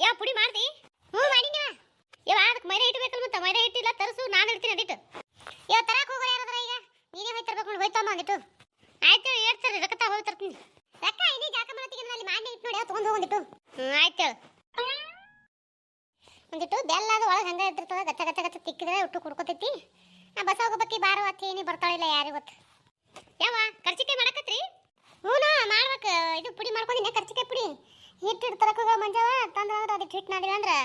ಯಾವ ಪುಡಿ ಮಾಡ್ದಿ? ಹ್ಞೂ ಮಾಡಿನ ಯಾವ ಅದಕ್ಕೆ ಮೈದಾ ಇಟ್ಬೇಕಲ್ಲ ಬೇಕಲ್ಲ ಮತ್ತೆ? ಮೈದಾ ಇಟ್ಟಿಲ್ಲ ತರಿಸು, ನಾನು ಇಡ್ತೀನಿ ಅದಿಟ್ಟು. ಯಾವ ತರಕ್ಕೆ ಹೋಗೋರು ಯಾರಾದ್ರ ಈಗ? ನೀನೇ ಹೋಗಿ ತರ್ಬೇಕು ನೋಡಿ ಹೋಯ್ತಮ್ಮ ಅಂದಿಟ್ಟು ಆಯ್ತು, ಹೇಳಿ ಹೇಳ್ತಾರೆ ರೊಕ್ಕ ಹೋಗಿ ತರ್ತೀನಿ. ರೊಕ್ಕ ಇನ್ನೇ ಜಾಕ ಮಾಡತ್ತೀನಿ ಅಲ್ಲಿ ಮಾಡಿ ಇಟ್ಟು ನೋಡಿ ತೊಗೊಂಡು ಹೋಗಿಟ್ಟು ಹ್ಞೂ, ಆಯ್ತು ಒಂದಿಟ್ಟು ಬೆಲ್ಲ ಅದು ಒಳಗೆ ಹಂಗೆ ಇಟ್ಟಿರ್ತದ ಗಚ್ಚ ಗಚ್ಚ ಗಚ್ಚ ತಿಕ್ಕಿದ್ರೆ ಉಟ್ಟು ಕುಡ್ಕೊತೈತಿ. ಆ ಬಸ ಹೋಗಬೇಕಿ ಬಾರೋ ಅತ್ತಿ ಬರ್ತಾಳಿಲ್ಲ ಯಾರಿಗೆ ಗೊತ್ತು. ಯಾವ ಖರ್ಚಿಕೆ ಮಾಡಕತ್ರಿ? ಹ್ಞೂ ಮಾಡ್ಬೇಕು. ಇದು ಪುಡಿ ಮಾಡ್ಕೊಂಡಿದ್ದೆ, ಕರ್ಚಿಕಾಯಿ ಪುಡಿ. ಹಿಟ್ಟು ಹಿಟ್ಟು ತರಕ ಹೋಗ ಮಂಜವ? ತಂದ್ರೆ ಅಂದ್ರೆ ಅದಕ್ಕೆ ಹಿಟ್ಟು ನಾದಿಲ್ಲ ಅಂದ್ರೆ.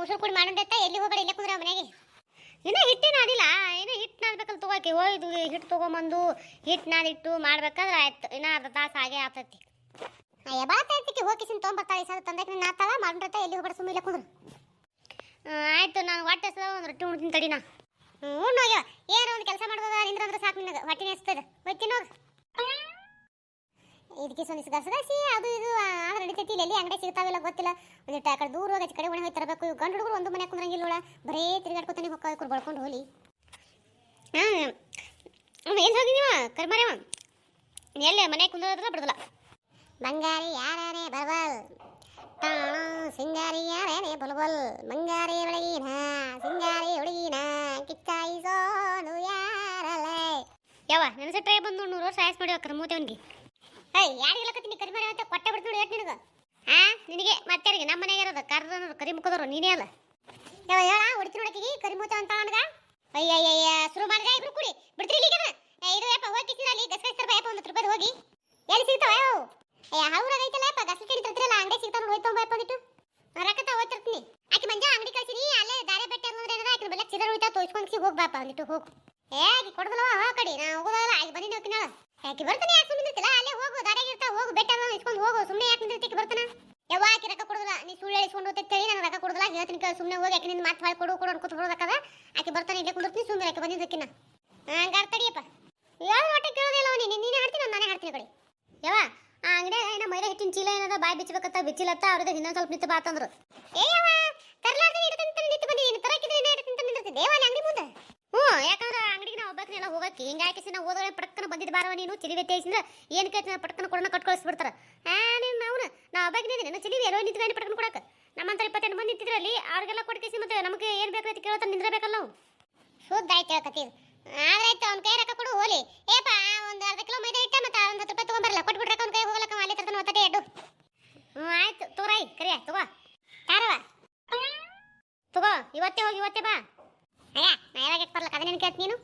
ಉಸಿರು ಮಾಡೋಂತ ಎಲ್ಲಿ ಹೋಗಬೇಡ, ಇಲ್ಲೇ ಕುಂದ್ರ ಮನೆಗೆ ಇನ್ನೂ ಹಿಟ್ಟೇ ನಾದಿಲ್ಲ ಏನೋ ಹಿಟ್ಟು ನಾದ್ಬೇಕಲ್ಲ ತಗೋಕೆ ಹೋಯ್ದು ಹಿಟ್ಟು ತೊಗೊಂಬಂದು ಹಿಟ್ಟು ನಾದಿಟ್ಟು ಮಾಡ್ಬೇಕಾದ್ರೆ ಆಯ್ತು. ಇನ್ನೂ ಅರ್ಧ ತಾಸು ಹಾಗೆ ಆಗ್ತೈತಿ. ಬಾತೈತಿಗೆ ಹೋಗಿ ಸಿನ್ ತೊಗೊಂಬರ್ತಾಳೆ. ಸರ್ ತಂದಕ್ಕೆ ನಾತಾಳ ಮಾಡಿರ್ತ ಎಲ್ಲಿ ಹೋಗ್ಬೇಡ ಸುಮ್ಮನೆ ಕುಂದ್ರು. ಆಯ್ತು, ನಾನು ಹೊಟ್ಟೆ ಹಸ್ದ ಒಂದು ರೊಟ್ಟಿ ಉಣ್ತೀನಿ ತಡಿನ ಹ್ಞೂ ಹೋಗ್ಯವ ಏನೋ ಒಂದು ಕೆಲಸ ಮಾಡೋದ ನಿಂದ್ರ ಅಂದ್ರೆ ಸಾಕು ನಿನಗೆ. ಹೊಟ್ಟೆ ನೆಸ್ತದ ಹೋಗ್ತೀನಿ ಹೋಗಿ ಇದಕ್ಕೆ ಸೊನಿಸ್ ಗಸಗಸಿ ಅದು ಇದು ಆದ್ರೆ ನಡಿತೈತಿ, ಇಲ್ಲಿ ಅಂಗಡಿ ಸಿಗ್ತಾವಿಲ್ಲ ಗೊತ್ತಿಲ್ಲ. ಒಂದು ಆ ಕಡೆ ದೂರ ಹೋಗಿ ಕಡೆ ಒಣ ಹೋಗಿ ತರಬೇಕು. ಇವು ಗಂಡು ಹುಡುಗರು ಒಂದು ಮನೆ ಕುಂದ್ರಂಗಿಲ್ಲ ಬರೇ ತಿರುಗಾಡ್ಕೊತಾನೆ ಹೊಕ್ಕ ಇವ್ರು ಬಳ್ಕೊಂಡು ಹೋಲಿ. ಹಾಂ ಎಲ್ಲಿ ಹೋಗಿದ್ದೀವ ಕರ್ಮರ್ಯವ ಎಲ್ಲಿ ಮನೆ ಕುಂದ್ರದ್ರ ಬಿಡದಲ್ಲ. ಬಂಗಾರಿ ಯಾರೇ ಬರಬಲ್? ತಾಣ ಸಿಂಗಾರಿ ಯಾರೇ ಬಲಬಲ್? ಮಂಗಾರಿ ಒಳಗಿನ ಸಿಂಗಾರಿ ಹುಡುಗಿನ ಕಿಚ್ಚಾಯಿಸೋನು ಯಾರಲ್ಲ? ಯಾವ ನನ್ನ ಟ್ರೈ ಬಂದು ನೂರು ವರ್ಷ ಆಯಸ್ ಮಾಡಿ ಕರ್ಮೂತವನಿಗೆ ಏಯ್ ಯಾರಿಗೆ ಹೇಳಕತ್ತೀನಿ ಕರಿಮರ ಅಂತ ಕೊಟ್ಟೆ ಬಿಡ್ತು ನೋಡಿ ನಿನಗೆ? ಹಾ ನಿನಗೆ ಮತ್ತೆ ನಮ್ಮ ಮನೆಗೆ ಇರೋದು ಕರ್ದನರು ಕರಿ ಮುಖದವರು ನೀನೇ ಅಲ್ಲ. ಹೇಳ ಕರಿಮೂತ ಅಂತ ಅವನಿಗ ಶುರು ಇಬ್ರು ಕೂಡಿ. ಬಿಡ್ತೀರಿ ಇಲ್ಲಿಗೆ ಇದು ಹೋಗಿ ಅಲ್ಲಿ ಯಪ್ಪ, ಒಂದು ರೂಪಾಯಿ ಹೋಗಿ. ಎಲ್ಲಿ ಐತಲ್ಲ ಅಂಗಡಿ ಸಿಗ್ತಾವ ಹೋಯ್ತು ಯಪ್ಪ ಮಂಜ, ಅಂಗಡಿ ಕಳ್ಸಿನಿ, ಅಲ್ಲೇ ದಾರೆ ಬೆಟ್ಟ ಅಂದ್ರೆ ಏನದ? ಆಕೆ ಬೆಲ್ಲ ಹೋಗಿ ಏ, ಆಕೆ ಕೊಡದಲ್ಲ ಕಡಿ, ನಾ ಹೋಗೋದಲ್ಲ ಆಕೆ ಬಂದಿನ ಹೋಗ್ತೀನಿ ಯಾಕೆ ಬರ್ತಾನೆ ಯಾಕೆ ಬೆಟ್ಟ ಇಸ್ಕೊಂಡು ಹೋಗು ಸುಮ್ಮನೆ ಯಾಕೆ ನಿಂತಿರ್ತಿಕ್ಕೆ ಬರ್ತಾನ? ಯಾವ ಆಕಿ ರೊಕ್ಕ ಕೊಡೋದಿಲ್ಲ, ನೀ ಸುಳ್ಳು ಹೇಳಿಸ್ಕೊಂಡು ಹೋಗ್ತೇಳಿ ನಾನು ರೊಕ್ಕ ಕೊಡೋದಿಲ್ಲ ಹೇಳ್ತೀನಿ ಕೇಳು ಸುಮ್ಮನೆ ಹೋಗಿ, ಆಕೆ ನಿನ್ನ ಮಾತು ಹಾಳು ಕೊಡು ಕೊಡು ಅನ್ಕೋತ ಬರೋದಕ್ಕದ ಆಕೆ ಬರ್ತಾನೆ ಇಲ್ಲೇ ಕುಂದಿರ್ತೀನಿ ಸುಮ್ಮನೆ ಆಕೆ ಬಂದಿದ್ದಕ್ಕಿನ ಹಂಗಾರ ತಡಿಯಪ್ಪ. ಯಾರು ಹೊಟ್ಟೆ ಕೇಳೋದಿಲ್ಲ ನೀನು ನೀನೇ ಹಾಡ್ತೀನಿ ನಾನು ನಾನೇ ಹಾಡ್ತೀನಿ ಕಡೆ ಯಾವ ಆ ಅಂಗಡಿ ಏನ ಮೈರೆ ಹಿಟ್ಟಿನ ಚೀಲ ಏನದ, ಬಾಯಿ ಬಿಚ್ಚಬೇಕತ್ತ ಬಿಚ್ಚಿಲತ್ತ ಅವ್ರದ್ದು ಇನ್ನೊಂದು ಸ್ವಲ್ಪ ನಿಂತು ಬಾತಂದ್ರು ಏ ಯಾವ ತರ್ಲಾರ್ದೆ ಇಡ್ತಂತ ನಿಂತು ಬಂದಿದ್ದೀನಿ ತರಕಿದ್ರೆ ಏನೇ ಇಡ್ತಂತ ನಿಂತಿದ್ದೆ ದೇವಾಲ ಅಂಗಡಿ ಮುಂದೆ. ನಾವು ಒಬ್ಬಕ್ನೆಲ್ಲ ಹೋಗಕ್ಕೆ ಹಿಂಗಾಕಿ ನಾವು ಹೋದ್ರೆ ಪಟ್ಕನ ಬಂದಿದ್ದು ಬಾರವ ನೀನು? ಚಿಲಿವೆ ತೇಜಿಂದ್ರೆ ಏನು ಕೇಳ್ತೀನಿ ಪಟ್ಕನ ಕೊಡೋಣ ಕಟ್ ಕಳಿಸ್ಬಿಡ್ತಾರೆ ಆ ನೀನು ನಾವು ನಾ ಒಬ್ಬಕ್ಕೆ ನೀನು ಚಿಲಿವೆ ಎಲ್ಲೋ ನಿಂತ್ಕೊಂಡು ಪಟ್ಕನ ಕೊಡಕ್ಕೆ. ನಮ್ಮಂತ ಇಪ್ಪತ್ತೆಂಟು ಮಂದಿ ನಿಂತಿದ್ರಲ್ಲಿ ಅವ್ರಿಗೆಲ್ಲ ಕೊಡ್ಕೇಸಿ ಮತ್ತೆ ನಮಗೆ ಏನು ಬೇಕು ಅಂತ ಕೇಳೋತ ನಿಂದಿರಬೇಕಲ್ಲ ನಾವು. ಶುದ್ಧ ಆಯ್ತು ಹೇಳ್ಕತ್ತೀವಿ ಆದ್ರಾಯ್ತು ಅವ್ನ ಕೈ ರೊಕ್ಕ ಕೊಡು, ಹೋಲಿ. ಏಪ ಒಂದು ಅರ್ಧ ಕಿಲೋ ಮೈದಾ ಹಿಟ್ಟ ಮತ್ತೆ ಒಂದು ಹತ್ತು ರೂಪಾಯಿ ತೊಗೊಂಬರಲ್ಲ. ಕೊಟ್ಬಿಟ್ರಕ್ಕ ಅವ್ನ ಕೈ ಹೋಗಲಕ್ಕ ಅಲ್ಲಿ ತರ್ತಾನೆ ಒತ್ತಟೆ ಎಡ್ಡು ಆಯ್ತು. ತೋರಾಯ್ ಕರಿಯ, ತಗೋ. ಕಾರವ ತಗೋ, ಇವತ್ತೇ ಹೋಗಿ, ಇವತ್ತೇ ಬಾ. ಅಯ್ಯ, ನಾ ಯಾವಾಗ ಬರ್ಲಕ್ಕ? ಅದನ್ನೇನು ಕೇಳ್ತೀನಿ ನೀನು?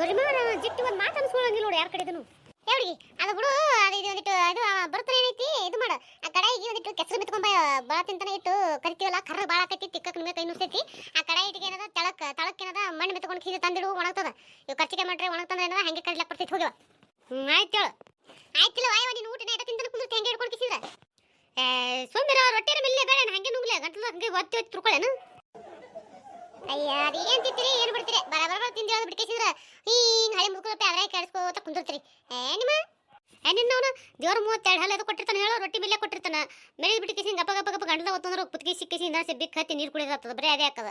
ಕರಿಮ ಜಿಟ್ಟು ಒಂದು ಮಾತು ಅನ್ಸ್ಕೊಳ್ಳಂಗಿಲ್ಲ ನೋಡಿ ಅದು ಬಿಡು, ಅದು ಇದು ಬರ್ತಾನೆ ಏನೈತಿ? ಇದು ಮಾಡು. ಆ ಕಡಾಯಿಗೆ ಒಂದಿಟ್ಟು ಕೆಸರು ಬಿತ್ಕೊಂಬ ಭಾಳ ತಿಂತಾನೆ ಇಟ್ಟು ಕರಿತೀವಲ್ಲ ಭಾಳ ಆಕೈತಿ ತಿಕ್ಕಕ್ಕೆ ನಿಮಗೆ ಆ ಕಡಾಯಿ ಇಟ್ಟಿಗೆ ಏನದ, ತೆಳಕ್, ತಳಕ್ ಏನದ, ಮಣ್ಣು ಬಿತ್ಕೊಂಡು ಖೀರಿ ತಂದಿಡು, ಒಣಗ್ತದ. ಇವು ಕರ್ಚಿಗೆ ಮಾಡ್ರೆ ಒಣಗ್ತಂದ್ರೆ ಏನದ, ಹಂಗೆ ಕಡ್ಲಕ್ ಬರ್ತೈತಿ ಹೋಗ್ಯವ ಹ್ಞೂ ಆಯ್ತು ಆಯ್ತಿಲ್ಲ ವಾಯವ ನೀನು ಊಟನ ಎಟ ತಿಂತಾನೆ ಹಂಗೆ ಹಿಡ್ಕೊಂಡು ಕಿಸಿದ್ರ? ಸುಮ್ಮಿರೋ ರೊಟ್ಟಿನ ಮಿಲ್ಲೆ ಬೇಡ ಹಂಗೆ ನುಂಗ್ಲೆ ಗಂಟಲು ಹಂಗೆ ಒತ್ತಿ ಒತ್ತಿ ತುರ್ಕೊಳ್ಳೇನು ಅಯ್ಯ ಅದು ಏನ್ ತಿಂತೀರಿ? ಏನು ಬಿಡ್ತೀರಿ ಬರ ಬರ ಬರ ತಿಂದಿರೋದು ಬಿಡ್ಕೇಸಿದ್ರ ಹಿಂಗೆ ಹಳೆ ಮುಗ್ಕೊಳಪೆ ಅದ್ರಾಗ ಕೆಡಿಸ್ಕೋತ ಕುಂದಿರ್ತೀರಿ. ಏ ನಿಮ್ಮ? ಏ ನಿನ್ನವನ? ದೇವ್ರ ಮೂವತ್ತೆರಡು ಹಲ್ಲ ಅದು ಕೊಟ್ಟಿರ್ತಾನೆ ಹೇಳೋ ರೊಟ್ಟಿ ಬೆಲೆ ಕೊಟ್ಟಿರ್ತಾನ. ಮೇಲೆ ಬಿಡ್ಕೇಸಿ ಗಪ್ಪ ಗಪ್ಪ ಗಪ್ಪ ಗಂಡದ ಒತ್ತಂದ್ರೆ ಕುತ್ಕಿ ಸಿಕ್ಕಿಸಿ ಇಂದ ಸಿಬ್ಬಿಕ್ ಹತ್ತಿ ನೀರು ಕುಡಿದಾಗ್ತದ ಬರೀ ಅದೇ ಹಾಕದ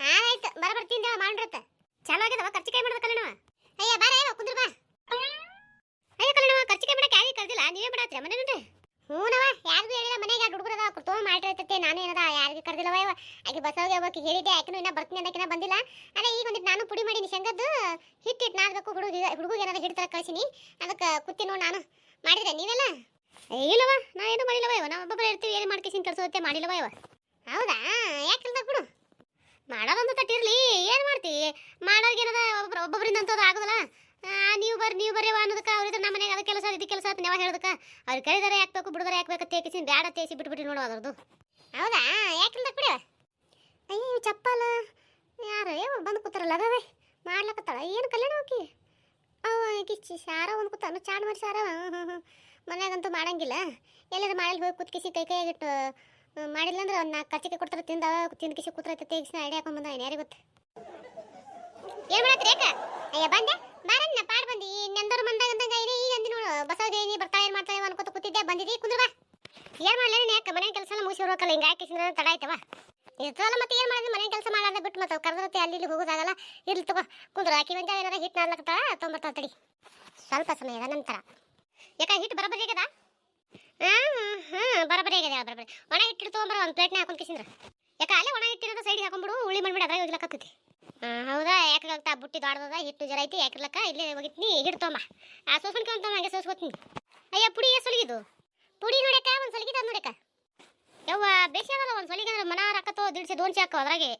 ಆಯ್ತು ಬರ ಬರ ತಿಂದೇವ ಮಾಡಿರತ್ತ ಚಲೋ ಆಗ್ಯದವ ಕರ್ಚಿಕಾಯಿ ಮಾಡ್ಬೇಕಲ್ಲ ನಾವು ಅಯ್ಯ ಬಾರ ಕುಂದ್ರ ಬಾ. ಅಯ್ಯ ಕಲ್ಲಣ್ಣ ಕರ್ಚಿಕಾಯಿ ಮಾಡಕ್ಕೆ ಯಾರಿಗೆ ಕರ್ದಿಲ್ಲ ನೀವೇ ಮಾಡತ್ರಿ ಮನೆ ನೋಡ್ರಿ ಹ್ಞೂನವ ಯಾರಿಗೂ ಹೇಳಿಲ್ಲ, ಮನೆಗೆ ಎರಡು ಹುಡುಗರದ ಕುರ್ತೋ ಮಾಡಿರ್ತೈತೆ ನಾನು ಏನದ, ಯಾರಿಗೆ ಕರೆದಿಲ್ಲವ ಯವ್ವ ಆಕೆ ಬಸವಗೆ ಹೋಗಕ್ಕೆ ಹೇಳಿದ್ದೆ, ಆಕೆನೂ ಇನ್ನ ಬರ್ತೀನಿ ಅನ್ನಕಿನ ಬಂದಿಲ್ಲ. ಅದೇ ಈಗ ಒಂದಿಟ್ಟು ನಾನು ಪುಡಿ ಮಾಡೀನಿ, ಶಂಗದ್ದು ಹಿಟ್ಟು ಹಿಟ್ಟು ನಾದಬೇಕು ಹುಡುಗ ಹುಡುಗ ಏನಾದ್ರು ಹಿಡ್ತಾರ ಕಳ್ಸಿನಿ. ಅದಕ್ಕೆ ಕುತ್ತಿ ನೋಡಿ ನಾನು. ಮಾಡಿದ್ರೆ ನೀವೆಲ್ಲ? ಇಲ್ಲವ ನಾ ಏನು ಮಾಡಿಲ್ಲವ ಇವ. ನಾವು ಒಬ್ಬೊಬ್ಬರು ಇರ್ತೀವಿ, ಏನು ಮಾಡ್ಕೇಸಿನ ಕೆಲಸ ಮಾಡಿಲ್ಲವ ಇವ. ಹೌದಾ? ಯಾಕೆ ಇಲ್ದ ಬಿಡು ಮಾಡೋದೊಂದು ತಟ್ಟಿರಲಿ, ಏನು ಮಾಡ್ತೀವಿ ಮಾಡೋರ್ಗೆ ಏನದ ಒಬ್ಬೊಬ್ರು ಒಬ್ಬೊಬ್ಬರಿಂದ ಅಂತದ್ದು ಆಗೋದಲ್ಲ ನೀವು ಬರ್ರಿ ನೀವು ಬರ್ರಿ ಅನ್ನೋದಕ್ಕೆ ಅಂತ ನೀವು ಹೇಳೋದಕ್ಕೆ? ಅವ್ರು ಕರಿದಾರೆ ಯಾಕಬೇಕು ಬಿಡದಾರೆ ಯಾಕಬೇಕು ತೇಕಿಸಿ ಬ್ಯಾಡ ತೇಸಿ ಬಿಟ್ಬಿಟ್ಟು ನೋಡು ಅದ್ರದ್ದು. ಹೌದಾ? ಯಾಕಿಂದ ಕುಡಿಯ ಅಯ್ಯೋ ಚಪ್ಪಲ. ಯಾರು ಏ ಬಂದು ಕೂತಾರಲ್ಲ ಅದವೇ ಮಾಡ್ಲಕತ್ತಾಳ. ಏನು ಕಲ್ಯಾಣ ಹೋಗಿ ಅವ ಕಿಚ್ಚಿ ಸಾರ ಒಂದು ಕೂತಾನು ಚಾಡ್ ಮಾಡಿ ಸಾರ ಹ್ಞೂ ಹ್ಞೂ ಮನ್ಯಾಗಂತೂ ಮಾಡಂಗಿಲ್ಲ. ಎಲ್ಲರೂ ಮಾಡಲ್ ಹೋಗಿ ಕುತ್ಕಿಸಿ ಕೈ ಕೈಯಾಗಿಟ್ಟು ಮಾಡಿಲ್ಲ ಅಂದ್ರೆ ಒಂದು ನಾಲ್ಕು ಕಚ್ಚಿಗೆ ಕೊಡ್ತಾರೆ ತಿಂದವ ತಿಂದ ಕಿಸಿ ಕೂತ್ರೈತೆ ತೇಗಿಸಿ ಐಡಿಯಾ ಹಾಕೊಂಡ್ ಬಂದ ಯಾರಿಗೆ ಗೊತ್ತು? ಏನ್ ಮಾಡತ್ರಿ ಯಾಕ ಅಯ್ಯ ಬಂದೆ. ಪಾಡ್ ಬಂದಿ? ನೆಂದವ್ರು ಬಂದಾಗ ಅಂದಂಗ ಐರಿ ಈಗ ಅಂದಿ ನೋಡು. ಬಸವದೇವಿ ಬರ್ತಾಳೆ, ಏನು ಮಾಡ್ತಾಳೆ ಅನ್ಕೋತ ಕೂತಿದ್ದೆ ಬಂದಿದ್ದಿ ಕುಂದ್ರ ಬಾ. ಏನ್ ಮಾಡ್ಲಿ ನೀನ್ ಯಾಕೆ? ಮನೆ ಕೆಲಸ ಎಲ್ಲ ಮುಗಿಸಿ ಬರ್ಬೇಕಲ್ಲ ಹಿಂಗ ಯಾಕೆ ತಡ ಆಯ್ತವ? ಇರ್ತದಲ್ಲ ಮತ್ತೆ ಏನು ಮಾಡಿದ್ರೆ ಮನೆ ಕೆಲಸ ಮಾಡಾರ್ದ ಬಿಟ್ಟು ಮತ್ತೆ ಕರೆದ್ರತ್ತೆ ಅಲ್ಲಿ ಇಲ್ಲಿ ಹೋಗೋದಾಗಲ್ಲ. ಇರ್ಲಿ ತಗೋ. ಕುಂದ್ರ ಆಕಿ ಒಂದ ಏನಾರ ಹಿಟ್ಟು ನಾರ್ಲಕತ್ತಾಳ ತೊಂಬರ್ತಾಳ ತಡಿ. ಸ್ವಲ್ಪ ಸಮಯದ ನಂತರ. ಯಾಕ, ಹಿಟ್ ಬರಬರಿ ಆಗ್ಯದ? ಹಾಂ ಹಾಂ ಬರಬರಿ ಆಗಿದೆ ಬರಬರಿ? ಒಣ ಹಿಟ್ಟು ತೊಗೊಂಬರ ಒಂದು ಪ್ಲೇಟ್ನೇ ಹಾಕೊಂಡು ಕಿಸಿಂದ್ರ. ಯಾಕೆ, ಅಲ್ಲೇ ಒಣ ಹಿಟ್ಟಿರೋದು ಸೈಡಿಗೆ ಹಾಕೊಂಡ್ಬಿಡು ಉಳಿ ಮಾಡಿಬಿಡ ಅದ್ರಾಗ ಹೋಗ್ಲಕ್ಕತ್ತೈತಿ ಹಾಂ ಹೌದಾ? ಯಾಕಾಗ್ತಾ ಬುಟ್ಟಿ ದೊಡ್ಡದ ಹಿಟ್ಟು ಜರ ಐತಿ ಯಾಕಲಕ್ಕ ಇಲ್ಲೇ ಹೋಗಿತ್ನಿ ಹಿಟ್ಟು ಆ ಸೋಸ್ಕೊಂಡ್ ಹಂಗೆ ಸೋಸ್ಕೊತೀನಿ. ಅಯ್ಯ, ಪುಡಿ ಎಷ್ಟು ಸೊಲಗಿದು ಪುಡಿ ನೋಡಕ್ಕ ಒಂದು ಸೊಲಗಿದ ನೋಡಕ್ಕ ಯವ್ವ ಬೇಸಿ ಒಂದು ಸೊಲಿಗೆ ಮನ ರಕ್ಕತ್ತೋ ದಿಡ್ಸಿ ದೋನ್ಸಿ ಹಾಕೋ ಅದ್ರಾಗೆ.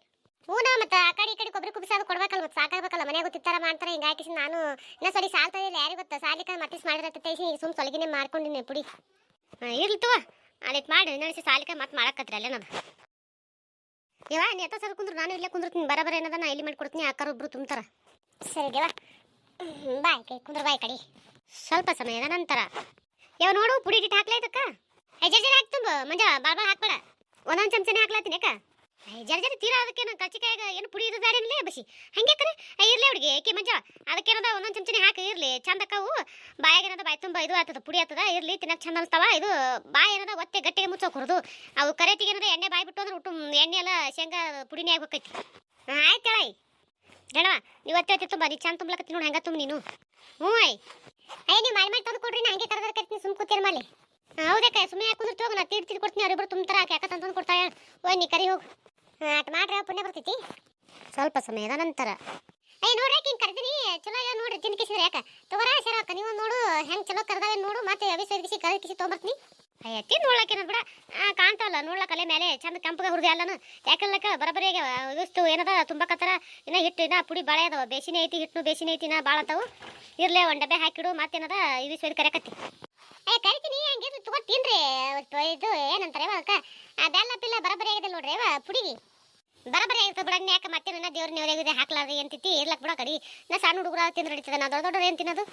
ಹೂನ, ಮತ್ತೆ ಆ ಕಡೆ ಈ ಕಡೆ ಕೊಬ್ಬರಿ ಕುಬ್ಸಿ ಅದು ಕೊಡ್ಬೇಕಲ್ಲ ಮತ್ತೆ ಸಾಕಾಗಬೇಕಲ್ಲ ಮನೆಗೆ ಗೊತ್ತಿತ್ತಾರ ಮಾಡ್ತಾರೆ, ಹಿಂಗೆ ಹಾಕಿಸಿ ನಾನು ಇನ್ನೂ ಸರಿ ಸಾಲ್ತಾ ಇಲ್ಲ ಯಾರಿಗೆ ಗೊತ್ತಾ? ಸಾಲಿಕ ಮಟ್ಟಿಸ್ ಮಾಡಿದ್ರೆ ಸುಮ್ ಸೊಲಗಿನೇ ಮಾಡ್ಕೊಂಡಿನಿ ಪುಡಿ. ಹಾಂ, ಇರ್ಲಿ ತವ ಅಲ್ಲಿತ್ ಮಾಡಿ ನಡೆಸಿ ಸಾಲಿಕ ಮತ್ತೆ ಮಾಡಕತ್ರಿ ಅಲ್ಲೇನದ. ಯವ್ವ ನೀ ಎತ್ತ ಸರ್ ಕುಂದ್ರು? ನಾನು ಇಲ್ಲೇ ಕುಂದಿರ್ತೀನಿ ಬರಬರ ಏನದ? ನಾ ಇಲ್ಲಿ ಮಾಡ್ಕೊಡ್ತೀನಿ. ಅಕ್ಕಾರ ಒಬ್ರು ತುಂಬ್ತಾರ. ಸರಿ ದೇವ ಬಾಯ್ ಕೈ ಕುಂದ್ರ ಬಾಯ್ ಕಡಿ. ಸ್ವಲ್ಪ ಸಮಯದ ನಂತರ. ಯಾವ ನೋಡು ಪುಡಿ ಹಿಟ್ಟು ಹಾಕ್ಲೈತಕ್ಕ ಐ ಜರ್ಜರಿ ಹಾಕಿ ತುಂಬ. ಮಂಜ ಬಾಳ್ ಬಾಳ್ ಹಾಕ್ಬೇಡ. ಒಂದೊಂದು ಚಮಚನೆ ಹಾಕ್ಲತ್ತೀನಿ ಅಕ್ಕ ಐ ಜರ ತೀರಾ ಅದಕ್ಕೆ ನಾನು ಏನು ಪುಡಿ ಇರೋದು ಬೇಡ ಬಸಿ. ಹಂಗೆ ಕರೆ ಇರಲಿ ಅವ್ರಿಗೆ ಏಕೆ ಮಂಜ? ಅದಕ್ಕೇನದ ಒಂದೊಂದು ಚಮಚನೆ ಹಾಕಿ, ಇರಲಿ. ಚಂದ ಅಕ್ಕವು ಬಾಯಾಗ ಏನದ, ಬಾಯಿ ತುಂಬ ಇದು ಆಗ್ತದ, ಪುಡಿ ಆಗ್ತದ, ಇರಲಿ. ತಿನ್ನಕ್ಕೆ ಚಂದ ಅನಿಸ್ತಾವ. ಇದು ಬಾಯಿ ಏನದ, ಒತ್ತೆ ಗಟ್ಟಿಗೆ ಮುಚ್ಚೋ ಹೊರದು ಅವು ಕರೆತಿಗೆ ಏನದ, ಎಣ್ಣೆ ಬಾಯಿ ಬಿಟ್ಟು ಅಂದ್ರೆ ಉಟ್ಟು ಎಣ್ಣೆ ಎಲ್ಲ ಶೇಂಗಾ ಪುಡಿನೇ ಆಗ್ಬೇಕೈತಿ ಹಾಂ, ಆಯ್ತು ಹೇಳಯ್ ಗಣವ, ನೀವು ಒತ್ತೆ ತುಂಬ ನೀ ಚಂದ ತುಂಬಲಕತ್ತಿ ನೋಡಿ, ಹಂಗ ತುಂಬ ನೀನು. ಹ್ಞೂ ಐ ಅಯ್ಯ ನೀವು ಮಾಡಿ ಮಾಡಿ ತಂದು ಕೊಡ್ರಿ, ನಾ ಹಂಗೆ ಕರೆದ್ರೆ ಕರಿತೀನಿ, ಸುಮ್ ಕೂತಿರ ಮಾಡಿ ಹೌದಕ್ಕ ಸುಮ್ಮನೆ ಯಾಕೆ ಕುಂದಿರ್ತಿ ಹೋಗು? ನಾ ತೀಡ್ ತೀಡ್ ಕೊಡ್ತೀನಿ ಅವ್ರಿಬ್ರು ತುಂಬ್ತಾರ ಯಾಕೆ ತಂದು ಕೊಡ್ತಾಳೆ ಓಯ್ ನೀ ಕರಿ ಹೋಗು. ಆಟ ಮಾಡ್ರೆ ಪುಣ್ಯ ಬರ್ತೈತಿ. ಸ್ವಲ್ಪ ಸಮಯದ ನಂತರ. ಅಯ್ಯ ನೋಡ್ರಿ ಹಿಂಗೆ ಕರ್ದಿನಿ ಚಲೋ ಆಗ್ಯಾವ ನೋಡ್ರಿ ತಿನ್ಕಿಸಿದ್ರೆ ಯಾಕೆ? ತಗೋರ, ಶರಕ್ಕ, ನೀವು ನೋಡು. ಹೆಂಗೆ ಚಲೋ ಕರ್ದಾವೆ ನೋಡು. ಮತ್ತೆ ಅವಿಸ ಕಿಸಿ ಕರಿ ಕಿಸಿ ತೊಗೊಂಬರ್ತೀನಿ. ಅಯ್ಯ, ತಿಂದು ಏನದ್ ಬಿಡ. ಆ, ಕಾಣ್ತಾವಲ್ಲ ನೋಡ್ಲಕ್ಕ ಅಲ್ಲೇ ಮೇಲೆ ಚಂದ ಕೆಂಪಗೆ ಹುರಿದೆ ಅಲ್ಲನು. ಯಾಕಲ್ಲಕ್ಕ ಬರಬರಿಗೆ ಆಗ್ಯಾವ. ಏನದ ಏನದ, ತುಂಬಕತ್ತಾರ. ಇನ್ನ ಹಿಟ್ಟು, ಇನ್ನ ಪುಡಿ ಬಾಳೆ ಅದಾವ. ಬೇಸಿನೇ ಐತಿ ಹಿಟ್ಟು ಬೇಸಿನೇ ಐತಿ, ಇನ್ನ ಭಾಳ ಅದಾವು. ಇರ್ಲೇ ಒಂದು ಡಬ್ಬೆ ಹಾಕಿಡು, ಮತ್ತೇನದ, ಇವಿಸ್ ಒಯ್ದು ಕರೆಕತ್ತಿ ಏ, ಕರಿತೀನಿ, ಹಂಗೆ ತಗೊಂಡು ತಿನ್ರಿ. ಇದು ಏನಂತಾರೆ ಅವಕ್ಕ ಬೆಲ್ಲ ಪಿಲ್ಲ ಬರಬರಿ ಆಗಿದೆ ನೋಡ್ರಿ ಅವ, ಪುಡಿಗಿ. ಬರಬರಿ ಆಗಿರ್ತದೆ ಬಿಡ ಯಾಕೆ ಮತ್ತೆ ನನ್ನ ದೇವ್ರ ನೆವರಿಗೆ ಹಾಕ್ಲಾರ್ರಿ ಅಂತಿತ್ತಿ ಇರ್ಲಕ್ ಬಿಡ ಕಡಿ. ನಾ ಸಣ್ಣ ಹುಡುಗರ ತಿಂದ್ರೆ ನಡೀತದೆ, ನಾ ದೊಡ್ಡ ದೊಡ್ಡ ಏನು ತಿನ್ನೋದು?